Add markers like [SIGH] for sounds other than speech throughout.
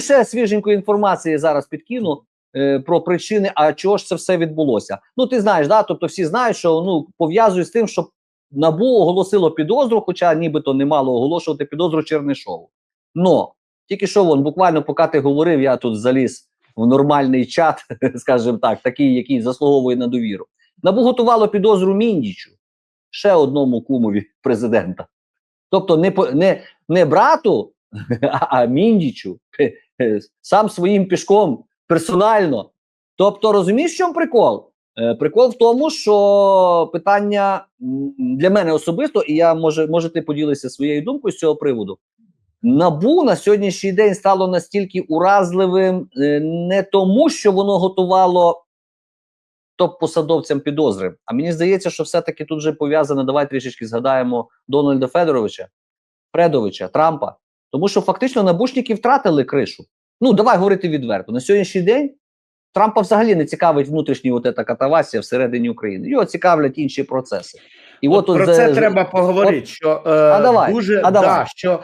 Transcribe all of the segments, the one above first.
ще свіженької інформації зараз підкину е, про причини, а чого ж це все відбулося. Ну, ти знаєш, да? тобто всі знають, що ну пов'язують з тим, що НАБУ оголосило підозру, хоча нібито не мало оголошувати підозру Чернишову. Но тільки що вон, буквально поки ти говорив, я тут заліз в нормальний чат, [LAUGHS] скажімо так, такий, який заслуговує на довіру. НАБУ готувало підозру Міндічу, ще одному кумові президента. Тобто не, не, не брату, [LAUGHS] а, а Міндічу, сам своїм пішком персонально. Тобто, розумієш, в чому прикол? Е, Прикол в тому, що питання для мене особисто, і я може, може ти поділишся своєю думкою з цього приводу. Набу на сьогоднішній день стало настільки уразливим е, не тому, що воно готувало топ-посадовцям підозри. А мені здається, що все-таки тут вже пов'язано. Давай трішечки згадаємо Дональда Федоровича, Фредовича, Трампа. Тому що фактично набушники втратили кришу. Ну, давай говорити відверто. На сьогоднішній день Трампа взагалі не цікавить внутрішній от ета катавасія всередині України. Його цікавлять інші процеси. І От от, про це за- треба поговорити. що е, А давай, дуже а давай. Да, що,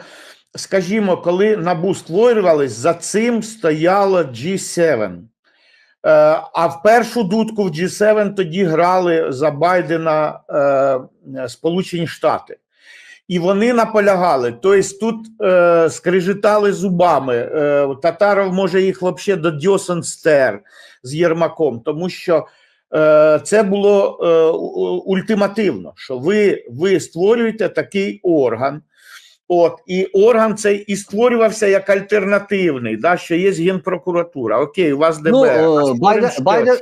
скажімо, коли набу створювались, за цим стояло G7. Е, а в першу дудку в G7 тоді грали за Байдена е, Сполучені Штати. І вони наполягали. Тобто тут е, скрижитали зубами. Е, Татаров може їх взагалі до дьосен стер з Єрмаком, тому що е, це було е, ультимативно, що ви, ви створюєте такий орган. От, і орган цей і створювався як альтернативний, да, що є Генпрокуратура. Окей, у вас ДБР. Ну, а е, Байден- Байден-.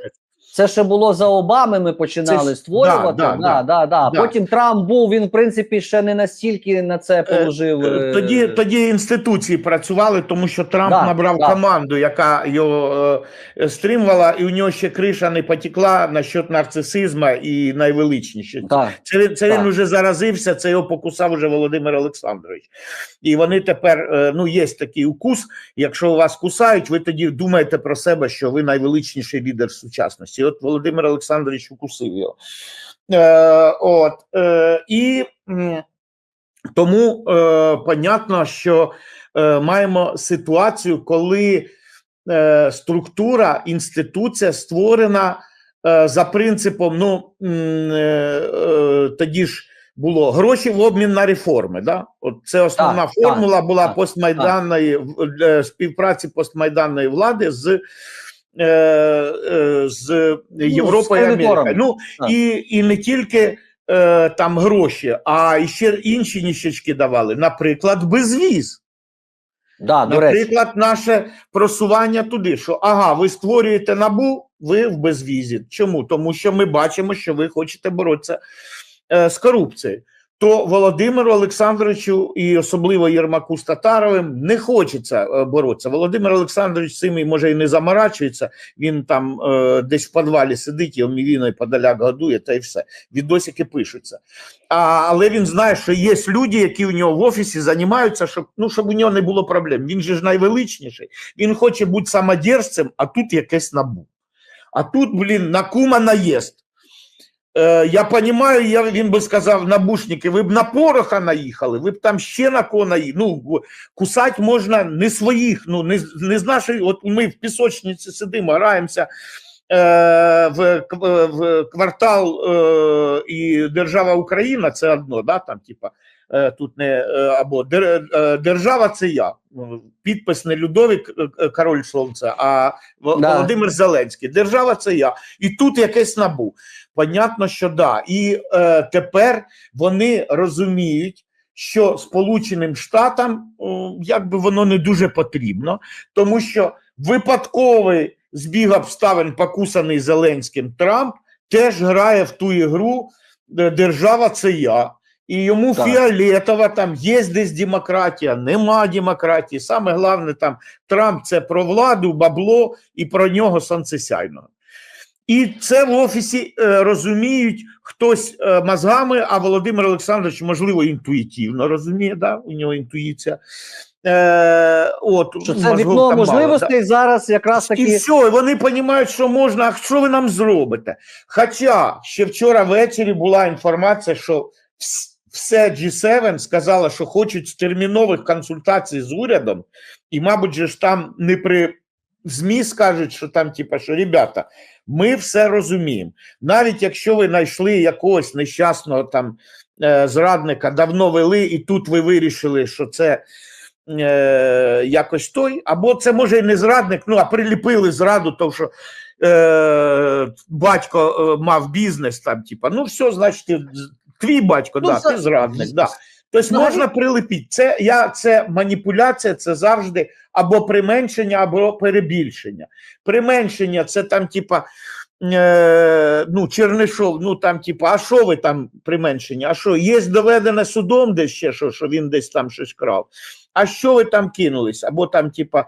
Це ще було за Обами. Ми починали Це створювати. да, Да, да, да, да, да. Потім Трамп був. Він, в принципі, ще не настільки на це положив. Е, е, Тоді, тоді інституції працювали, тому що Трамп Да, набрав да. команду, яка його е, стримувала, і у нього ще криша не потекла насчет нарцисизму і найвеличніше. Так. Це він це він Так. уже заразився. Це його покусав уже Володимир Олександрович. І вони тепер е, ну є такий укус. Якщо вас кусають, ви тоді думаєте про себе, що ви найвеличніший лідер сучасності. От Володимир Олександрович укусив його. Е, от е, і тому е, понятно, що е, маємо ситуацію, коли е, структура, інституція створена е, за принципом, ну е, е, тоді ж було гроші в обмін на реформи. Да? От це основна Так, формула так, була так, постмайданної е, співпраці постмайданної влади з. Е, е, З Європою і кредиторами. Америкою. Ну і, і не тільки е, там гроші, а і ще інші ніщечки давали. Наприклад, безвіз. Да, до речі. Наприклад, наше просування туди, що ага, ви створюєте набу, ви в безвізі. Чому? Тому що ми бачимо, що ви хочете боротися е, з корупцією. То Володимиру Олександровичу і особливо Єрмаку з Татаровим не хочеться е, боротися. Володимир Олександрович цим може і не заморачується. Він там е, десь в підвалі сидить, його мівіною подаляк годує, та й все. Відосики пишуться. А, але він знає, що є люди, які у нього в офісі займаються, щоб, ну, щоб у нього не було проблем. Він же ж найвеличніший. Він хоче бути самодержцем, а тут якесь набу. А тут, блін, на кума наїзд. Е, я розумію, я, він би сказав, набушники, ви б на пороха наїхали, ви б там ще на кого наїхали. Ну, кусати можна не своїх, ну, не, не з нашої, от ми в пісочниці сидимо, граємося е, в, в квартал е, і держава Україна це одно, да, там, типа, тут не е, або е, держава це я. Ну, Підпис не Людовік е, Король Сонця, а Да. Володимир Зеленський. Держава це я. І тут якесь набу. Понятно, що да. І е, тепер вони розуміють, що Сполученим Штатам якби воно не дуже потрібно, тому що випадковий збіг обставин, покусаний Зеленським Трамп, теж грає в ту ігру Держава це я. І йому Так. фіолетово, там є десь демократія, нема демократії. Саме головне, там Трамп це про владу, бабло і про нього сонцесяйного. І це в офісі е, розуміють хтось е, мозгами, а Володимир Олександрович, можливо, інтуїтивно розуміє, да? у нього інтуїція. Е, от, Що це вікно можливостей зараз якраз і все, вони розуміють, що можна, а що ви нам зробите? Хоча ще вчора ввечері була інформація, що все G7 сказала, що хочуть термінових консультацій з урядом, і, мабуть, же ж там не при ЗМІ скажуть, що там, типа, що ребята, ми все розуміємо. Навіть якщо ви знайшли якогось нещасного там е, зрадника, давно вели, і тут ви вирішили, що це е, якось той, або це може і не зрадник, ну а приліпили зраду, то що е, батько е, мав бізнес, там, типа, ну все, значить, твій батько, Ну, да, за- ти зрадник. Да. Тобто Взагалі- можна прилепити. Це, я, це маніпуляція, це завжди або применшення, або перебільшення. Применшення це там, типа, е, ну, Чернишов, ну там, типа, а що ви там применшення? А що, є доведене судом десь ще, що, що він десь там щось крав? А що ви там кинулись? Або там, типа,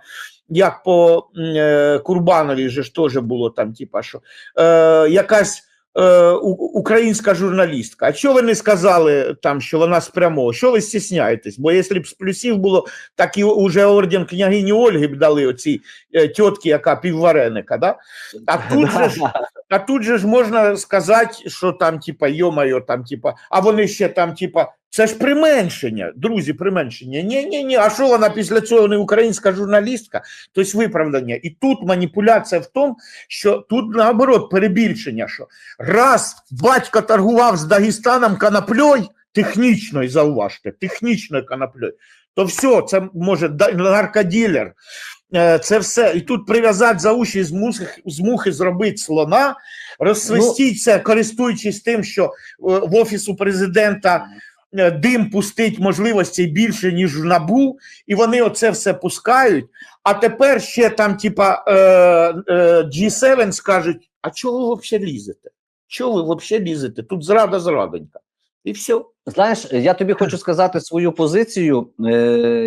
як по е, Курбанові же ж теж було там, типа, що е, якась е, українська журналістка. А що ви не сказали там, що вона з прямого? Що ви стісняєтесь? Бо якщо б з плюсів було, так і вже орден княгині Ольги б дали оцій е, тітки, яка піввареника. Да? А тут же ж [LAUGHS] а тут же ж можна сказати, що там, типа, йомайо, там, типа, а вони ще там, типа, це ж применшення, друзі, применшення. Ні, ні, ні. А що вона після цього не українська журналістка? Тобто виправдання. І тут маніпуляція в тому, що тут наоборот перебільшення. Що раз батько торгував з Дагестаном канапльою, технічною, зауважте, технічною канапльою, то все, це може наркоділер. Е, Це все. І тут прив'язати за уші з мухи, з мухи зробити слона, розсвистіть це, користуючись тим, що е, в офісу президента дим пустить можливостей більше, ніж в набу, і вони оце все пускають. А тепер ще там, типа, е, е, G7 скажуть: а чого ви взагалі лізете? Чого ви взагалі лізете? Тут зрада зрадонька. І все. Знаєш, я тобі хочу сказати свою позицію. Е,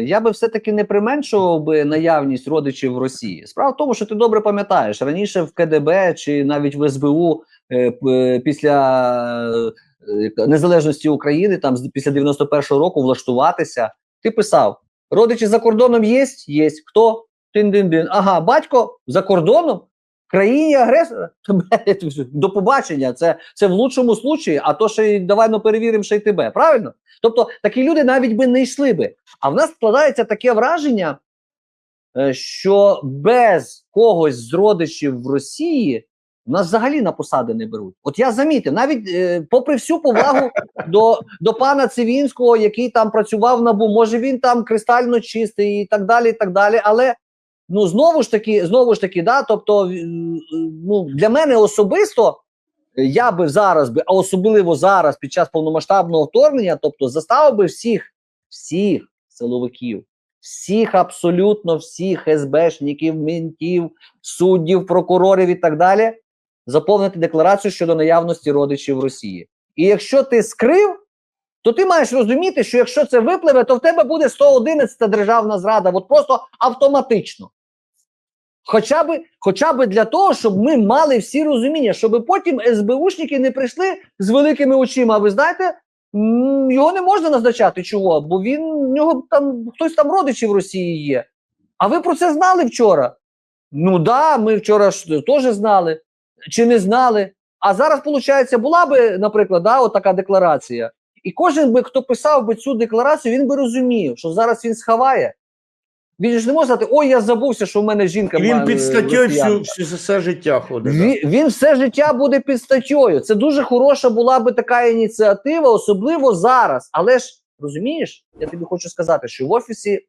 я би все-таки не применшував би наявність родичів в Росії. Справа в тому, що ти добре пам'ятаєш, раніше в КДБ чи навіть в СБУ е, після е, незалежності України, там після 91-го року влаштуватися. Ти писав: родичі за кордоном є? Є. Хто? Тин-дин-дин. Ага, батько за кордоном. Країні агресора [LAUGHS] до побачення. Це, це в лучшому случаї, а то ще й давай ну, перевіримо ще й тебе. Правильно? Тобто такі люди навіть би не йшли би. А в нас складається таке враження, е, що без когось з родичів в Росії нас взагалі на посади не беруть. От я замітив, навіть е, попри всю повагу до, до пана Цивінського, який там працював набу, може він там кристально чистий і так далі, і так далі. Але ну знову ж таки, знову ж таки, да, тобто, ну для мене особисто. Я би зараз би, а особливо зараз, під час повномасштабного вторгнення, тобто заставив би всіх, всіх силовиків, всіх, абсолютно всіх СБшників, ментів, суддів, прокурорів і так далі, заповнити декларацію щодо наявності родичів в Росії. І якщо ти скрив, то ти маєш розуміти, що якщо це випливе, то в тебе буде 111 державна зрада, от просто автоматично. Хоча би, хоча би для того, щоб ми мали всі розуміння, щоб потім СБУшники не прийшли з великими очима. А Ви знаєте, його не можна назначати. Чого? Бо він у нього там хтось там родичі в Росії є. А ви про це знали вчора? Ну да, ми вчора теж знали чи не знали. А зараз, виходить, була би, наприклад, да, от така декларація. І кожен би, хто писав би цю декларацію, він би розумів, що зараз він сховає. Він ж не може сказати, ой, я забувся, що в мене жінка він ма- під статтєю всю, всю, все життя ходить. Він, він все життя буде під статтєю. Це дуже хороша була би така ініціатива, особливо зараз. Але ж розумієш, я тобі хочу сказати, що в офісі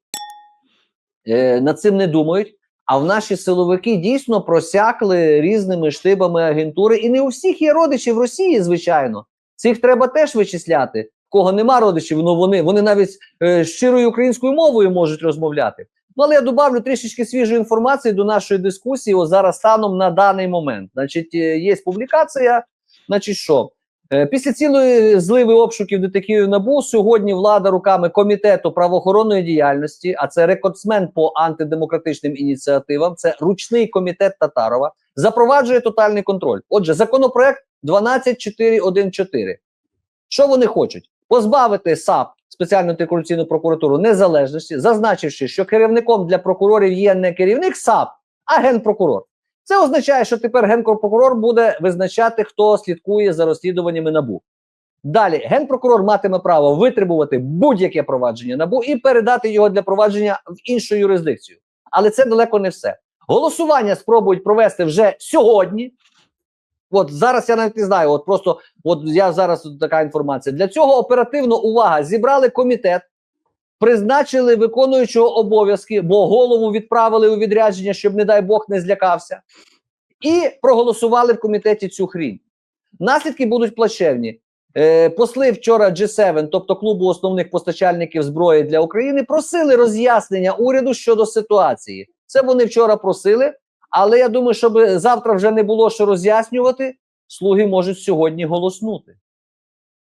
е, над цим не думають. А в наші силовики дійсно просякли різними штибами агентури. І не у всіх є родичі в Росії, звичайно. Цих треба теж вичисляти. Кого нема родичів, ну вони, вони навіть е, щирою українською мовою можуть розмовляти. Ну, але я добавлю трішечки свіжої інформації до нашої дискусії. Ось зараз станом на даний момент. Значить, е, є публікація. Значить, що? Е, Після цілої зливи обшуків детективів НАБУ сьогодні влада руками комітету правоохоронної діяльності, а це рекордсмен по антидемократичним ініціативам, це ручний комітет Татарова, запроваджує тотальний контроль. Отже, законопроект 12414. Що вони хочуть? Позбавити САП спеціальну антикорупційну прокуратуру незалежності, зазначивши, що керівником для прокурорів є не керівник САП, а генпрокурор. Це означає, що тепер генпрокурор буде визначати, хто слідкує за розслідуваннями набу. Далі генпрокурор матиме право витребувати будь-яке провадження набу і передати його для провадження в іншу юрисдикцію. Але це далеко не все. Голосування спробують провести вже сьогодні. От зараз я навіть не знаю. От просто от я зараз така інформація. Для цього оперативно увага зібрали комітет, призначили виконуючого обов'язки, бо голову відправили у відрядження, щоб, не дай Бог, не злякався, і проголосували в комітеті цю хрінь. Наслідки будуть плачевні. Е, посли вчора G7, тобто клубу основних постачальників зброї для України, просили роз'яснення уряду щодо ситуації. Це вони вчора просили, але я думаю, щоб завтра вже не було що роз'яснювати, слуги можуть сьогодні голоснути.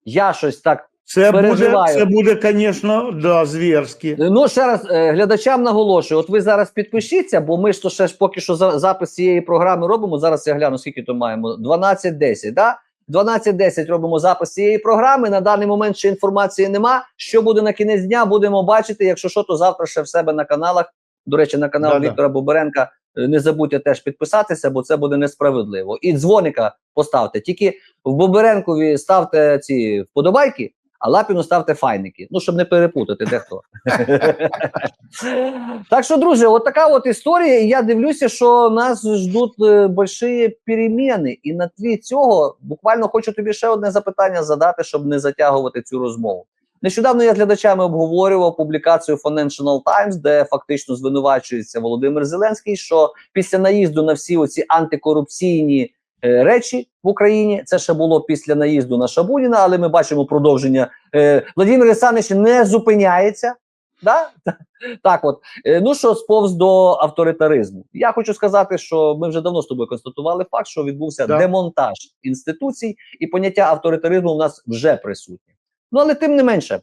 Я щось так Це буде, Переживаю. це буде, звісно, да, зверськи. Ну, ще раз е, глядачам наголошую: от ви зараз підпишіться, бо ми ж то ще ж поки що за, запис цієї програми робимо. Зараз я гляну, скільки то маємо. 12.10, да? 12.10 робимо запис цієї програми. На даний момент ще інформації нема. Що буде на кінець дня, будемо бачити. Якщо що, то завтра ще в себе на каналах. До речі, на канал Да-да. Віктора Боберенка. е, Не забудьте теж підписатися, бо це буде несправедливо. І дзвоника поставте. Тільки в Боберенкові ставте ці вподобайки, а Лапіну ставте файники. Ну, щоб не перепутати, де хто. [LAUGHS] так що, друзі, от така от історія. І я дивлюся, що нас ждуть больші переміни. І на тлі цього буквально хочу тобі ще одне запитання задати, щоб не затягувати цю розмову. Нещодавно я з глядачами обговорював публікацію Financial Times, де фактично звинувачується Володимир Зеленський, що після наїзду на всі оці антикорупційні е, речі в Україні, це ще було після наїзду на Шабуніна, але ми бачимо продовження. Е, Владимир Олександрович не зупиняється. Да? [LAUGHS] Так, от Е, ну що сповз до авторитаризму. Я хочу сказати, що ми вже давно з тобою констатували факт, що відбувся Да. демонтаж інституцій, і поняття авторитаризму у нас вже присутнє. Ну але тим не менше,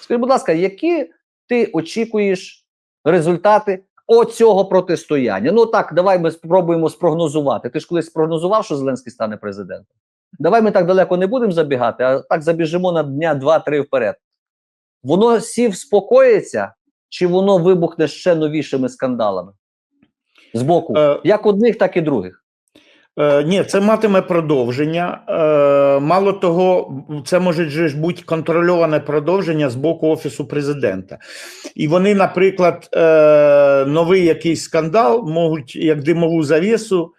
скажи, будь ласка, які ти очікуєш результати оцього протистояння? Ну так, давай ми спробуємо спрогнозувати. Ти ж колись спрогнозував, що Зеленський стане президентом. Давай ми так далеко не будемо забігати, а так забіжимо на дня два-три вперед. Воно сів спокоїться, чи воно вибухне ще новішими скандалами? З боку, Е, як одних, так і других. Е, ні, це матиме продовження. Е, мало того, це може ж бути контрольоване продовження з боку Офісу президента. І вони, наприклад, е, новий якийсь скандал можуть, як димову завісу,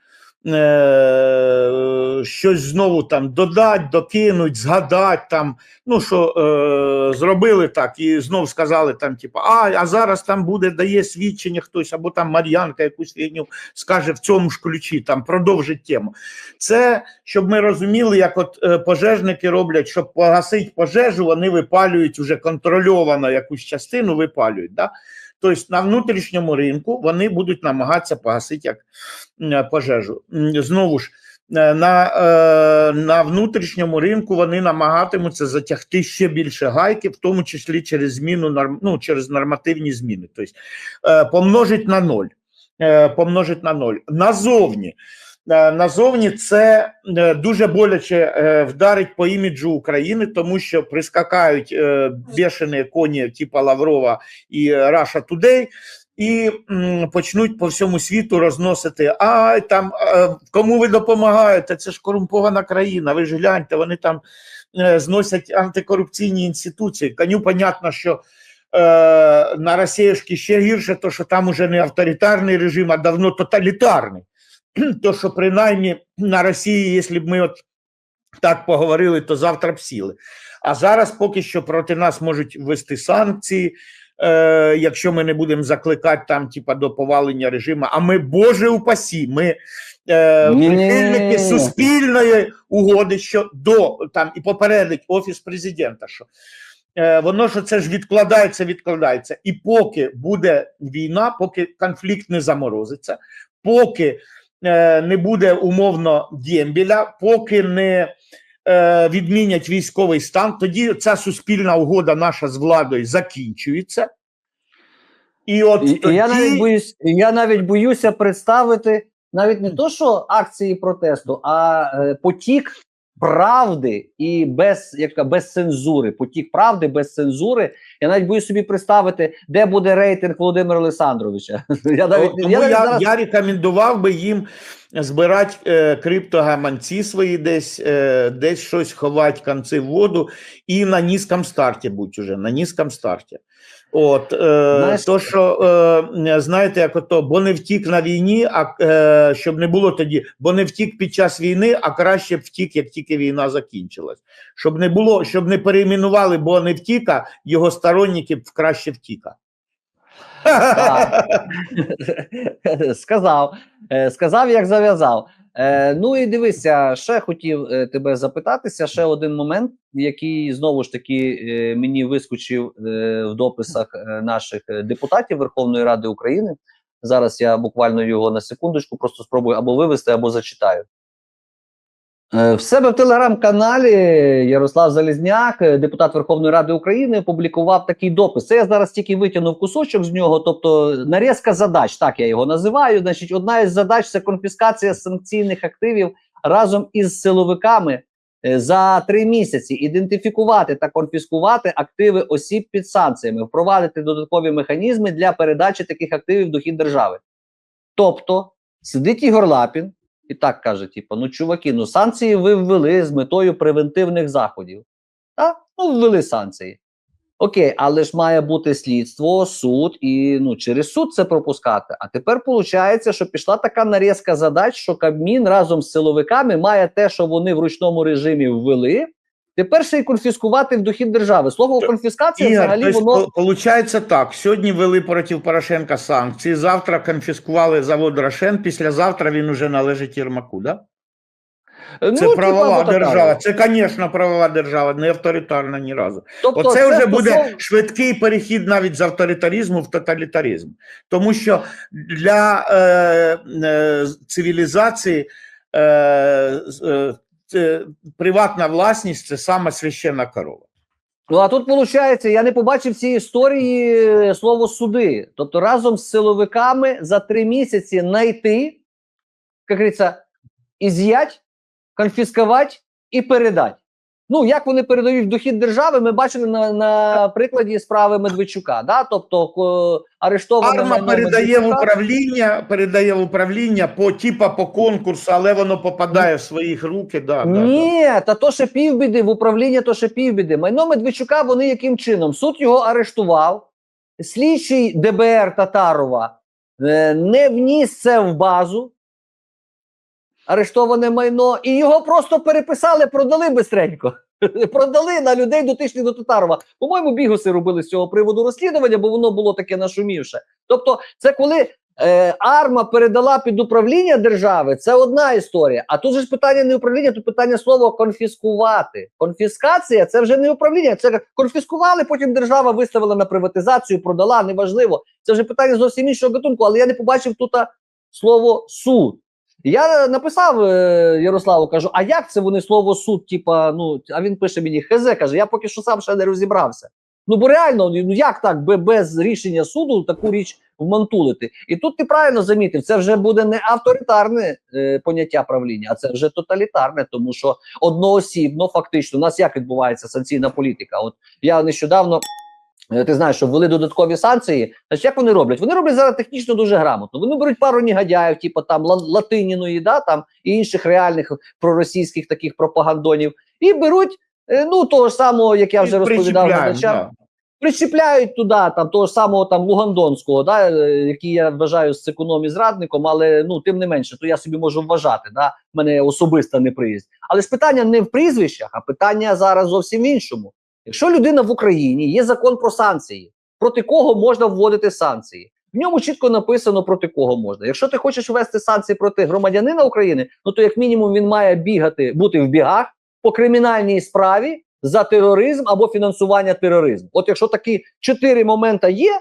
е, щось знову там додать, докинуть, згадать там. Ну що е, зробили так, і знов сказали там, типу, а, а зараз там буде, дає свідчення хтось, або там Мар'янка якусь фігню скаже в цьому ж ключі, там продовжить тему. Це щоб ми розуміли, як от е, пожежники роблять, щоб погасити пожежу, вони випалюють уже контрольовано якусь частину, випалюють. Да? Тобто на внутрішньому ринку вони будуть намагатися погасити як пожежу. Знову ж. е, На, е, на внутрішньому ринку вони намагатимуться затягти ще більше гайки, в тому числі через зміну ну, через нормативні зміни. Тобто е, помножить на ноль. Помножить на ноль. Назовні. Е, Назовні це е, дуже боляче е, вдарить по іміджу України, тому що прискакають бешені коні, типа Лаврова і Russia Today, і м, почнуть по всьому світу розносити. А там кому ви допомагаєте? Це ж корумпована країна. Ви ж гляньте, вони там зносять антикорупційні інституції. Коню понятно, що е, на Росіюшки ще гірше, то що там уже не авторитарний режим, а давно тоталітарний. [CLEARS THROAT] То, що принаймні на Росії, якщо б ми от так поговорили, то завтра б сіли. А зараз поки що проти нас можуть ввести санкції, е, якщо ми не будемо закликати там, типа, до повалення режиму. А ми, Боже упасі, ми е, прихильники суспільної угоди, що до там і попередить офіс президента, що е, воно що це ж відкладається, відкладається. І поки буде війна, поки конфлікт не заморозиться, поки не буде умовно Дємбіля, поки не е, відмінять військовий стан, тоді ця суспільна угода наша з владою закінчується. І от І, тоді... я навіть боюсь, я навіть боюся представити навіть не то, що акції протесту, а е, потік правди і без як то, без цензури. Потік правди без цензури. Я навіть боюсь собі представити, де буде рейтинг Володимира Олександровича. [LAUGHS] Я навіть Тому я я, навіть я, зараз рекомендував би їм збирати е, криптогаманці свої десь, е, десь щось ховати конці в воду і на низькому старті будь уже, на низькому старті. От, е, Знаєш- то, що е, знаєте, як ото, бо не втік на війні, а е, щоб не було тоді, бо не втік під час війни, а краще б втік, як тільки війна закінчилась. Щоб не було, щоб не перейменували, бо не втіка, його сторонники б краще втіка. [LAUGHS] Сказав, Е, сказав, як зав'язав. Е, Ну і дивися, ще хотів е, тебе запитатися. Ще один момент, який знову ж таки е, мені вискочив е, в дописах е, наших депутатів Верховної Ради України. Зараз я буквально його на секундочку просто спробую або вивести, або зачитаю. Е, В себе в телеграм-каналі Ярослав Залізняк, е, депутат Верховної Ради України, опублікував такий допис. Це я зараз тільки витягнув кусочок з нього, тобто нарізка задач, так я його називаю. Значить, одна із задач це конфіскація санкційних активів разом із силовиками е, за три місяці. Ідентифікувати та конфіскувати активи осіб під санкціями, впровадити додаткові механізми для передачі таких активів в дохід держави. Тобто сидить Ігор Лапін, і так каже: типу, ну чуваки, ну санкції ви ввели з метою превентивних заходів. Та? Ну, ввели санкції. Окей, але ж має бути слідство, суд, і ну через суд це пропускати. А тепер виходить, що пішла така нарізка задач, що Кабмін разом з силовиками має те, що вони в ручному режимі ввели. Тепер ще й конфіскувати в дохід держави. Слово конфіскація Ігор, взагалі тобто, воно по- получається так: сьогодні вели проти Порошенка санкції, завтра конфіскували завод Рошен, післязавтра він уже належить Єрмаку, да? ну, Це типа, правова отака. держава. Це, звісно, правова держава, не авторитарна ні разу. Тобто, Оце це вже стосов- буде швидкий перехід навіть з авторитаризму в тоталітаризм. Тому що для е, е, цивілізації е, е, приватна власність це саме священна корова. Ну а тут виходить, я не побачив цієї історії е, слово суди. Тобто разом з силовиками за три місяці знайти, як говориться, із'ять, конфіскувати і передати. Ну, як вони передають дохід держави, ми бачили на, на прикладі справи Медведчука. Да? Тобто арештоване Арма передає в управління, передає в управління по типа по конкурсу, але воно попадає в своїх руки. Да, да, да. Ні, та то ще півбіди, в управління то ще півбіди. Майно Медведчука вони яким чином? Суд його арештував, слідчий ДБР Татарова е, не вніс це в базу, арештоване майно, і його просто переписали, продали бистренько. [LAUGHS] Продали на людей дотичних до Татарова. По-моєму, бігуси робили з цього приводу розслідування, бо воно було таке нашумівше. Тобто, це коли е, арма передала під управління держави, це одна історія. А тут же ж питання не управління, тут питання слова конфіскувати. Конфіскація це вже не управління. Це конфіскували, потім держава виставила на приватизацію, продала, неважливо. Це вже питання зовсім іншого гатунку, але я не побачив тут слово суд. Я написав е, Ярославу, кажу: а як це вони слово суд? Типа, ну а він пише мені ХЗ, каже, я поки що сам ще не розібрався. Ну бо реально, ну як так бе- без рішення суду таку річ вмантулити? І тут ти правильно замітив, це вже буде не авторитарне е, поняття правління, а це вже тоталітарне, тому що одноосібно, фактично, у нас як відбувається санкційна політика? От я нещодавно. Е, Ти знаєш, що ввели додаткові санкції. Значить, як вони роблять? Вони роблять зараз технічно дуже грамотно. Вони беруть пару негодяїв, типу там Латиніної, да, там і інших реальних проросійських таких пропагандонів, і беруть е, ну того ж самого, як я вже І розповідав да. причіпляють туди там того ж самого там Лугандонського, да, е, який я вважаю з економі зрадником, але ну тим не менше, то я собі можу вважати. Да, в мене особиста неприязнь. Але ж питання не в прізвищах, а питання зараз зовсім в іншому. Якщо людина в Україні є закон про санкції, проти кого можна вводити санкції? В ньому чітко написано проти кого можна. Якщо ти хочеш ввести санкції проти громадянина України, ну то як мінімум він має бігати, бути в бігах по кримінальній справі за тероризм або фінансування тероризму. От якщо такі чотири моменти є,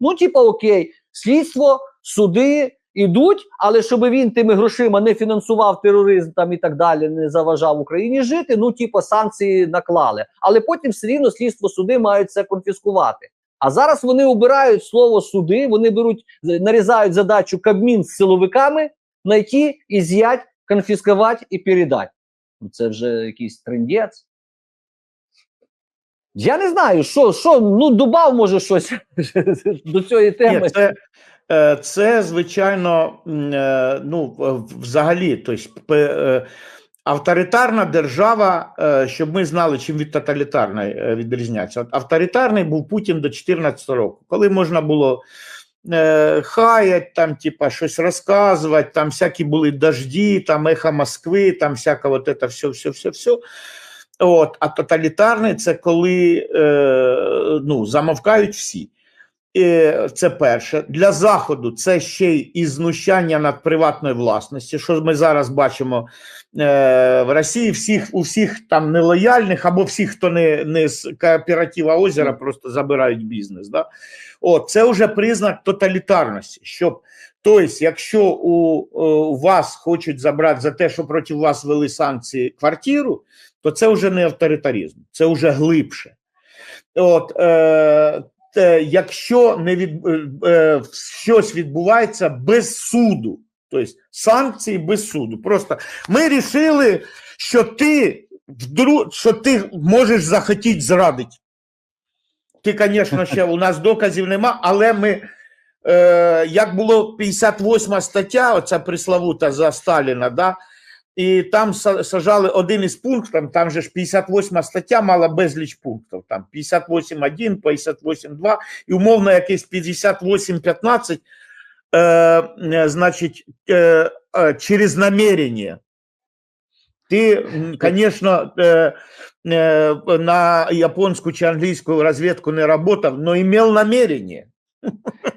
ну типа окей, слідство, суди ідуть, але щоб він тими грошима не фінансував тероризм там і так далі, не заважав Україні жити. Ну, типа санкції наклали. Але потім все рівно слідство суди мають це конфіскувати. А зараз вони обирають слово суди, вони беруть, нарізають задачу Кабмін з силовиками знайти, із'ять, конфіскувати і передати. Ну, це вже якийсь трендець. Я не знаю, що, що ну, дубав може щось [LAUGHS] до цієї теми. Ні, це, Це, звичайно, е, ну, взагалі, тобто, е, авторитарна держава, е, щоб ми знали, чим від тоталітарної е, відрізняється. Авторитарний був Путін до 14 року, коли можна було е, хаять, там, типа, щось розказувати, там всякі були дожді, там ехо Москви, там всяке вот это все, все, все, все. От, а тоталітарний це коли е, ну, замовкають всі. Це перше. Для Заходу це ще й і знущання над приватною власністю, що ми зараз бачимо е, в Росії. Всіх, у всіх там нелояльних або всіх, хто не, не з кооператива озера, просто забирають бізнес. Да? От, це вже признак тоталітарності. Щоб, тобто, якщо у, у вас хочуть забрати за те, що проти вас вели санкції квартиру, то це вже не авторитаризм, це вже глибше. От, е, якщо не від, е, е, щось відбувається без суду, тобто санкції без суду. Просто ми рішили, що ти вдру, що ти можеш захотіти зрадити. Ти, звісно, ще у нас доказів нема, але ми. Е, як було 58 стаття, оця приславута за Сталіна, да, і там сажали один із пунктів, там же ж 58 стаття мала безліч пунктів, там 58.1, 58.2 і умовно якийсь 58.15, е, е, значить, е, е, через намерення. Ти, звісно, е, на японську чи англійську розвідку не працював, але мав намерення.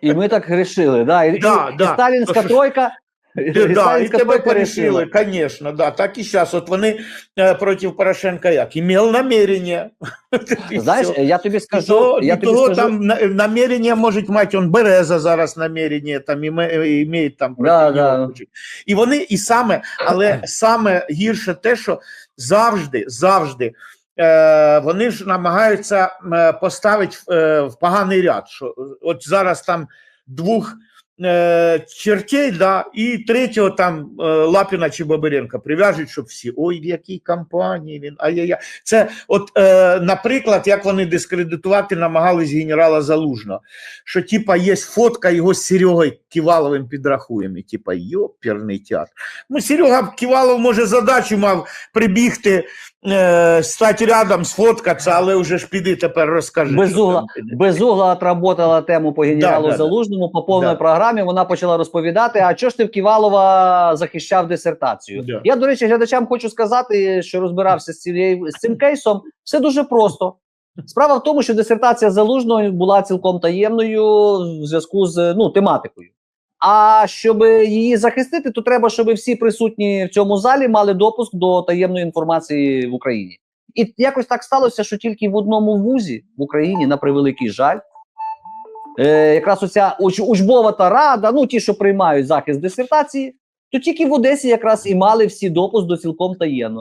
І ми так рішили. Да? І, Да, і, да. і сталінська тройка. Да, і тебе порішили, звісно, да. Так і зараз. От вони е, проти Порошенка як? Імел намерення. І [LAUGHS] Знаєш, я тобі скажу, того, я і тобі того скажу, там на- може мати, он Береза зараз намерення, там іме, імеє там Да, да. І вони, і саме, але саме гірше те, що завжди, завжди е, вони ж намагаються е, поставити в, поганий ряд. Що от зараз там двох чертей, да, і третього там е, Лапіна чи Бабиренка прив'яжуть, щоб всі ой, в якій компанії він, ай-яй-яй. Це от, е, наприклад, як вони дискредитувати намагались генерала Залужного, що типа є фотка його з Серегою Ківаловим підрахуємо, і типа йоперний театр. Ну, Серега Ківалов, може, задачу мав прибігти, е, стати рядом, сфоткатися, але вже ж піди тепер розкажи. Без угла. там піде. Безугла отработала тему по генералу Да, да, да. Залужному по повній Да. програмі. Вона почала розповідати. А чого ж ти в Ківалова захищав дисертацію? Да. Я, до речі, глядачам хочу сказати, що розбирався з цією з цим кейсом. Все дуже просто. Справа в тому, що дисертація залужного була цілком таємною в зв'язку з ну тематикою. А щоб її захистити, то треба, щоб всі присутні в цьому залі мали допуск до таємної інформації в Україні. І якось так сталося, що тільки в одному вузі в Україні, на превеликий жаль, е, якраз оця уч, учбова та рада, ну ті, що приймають захист дисертації, то тільки в Одесі якраз і мали всі допуск до цілком таємно.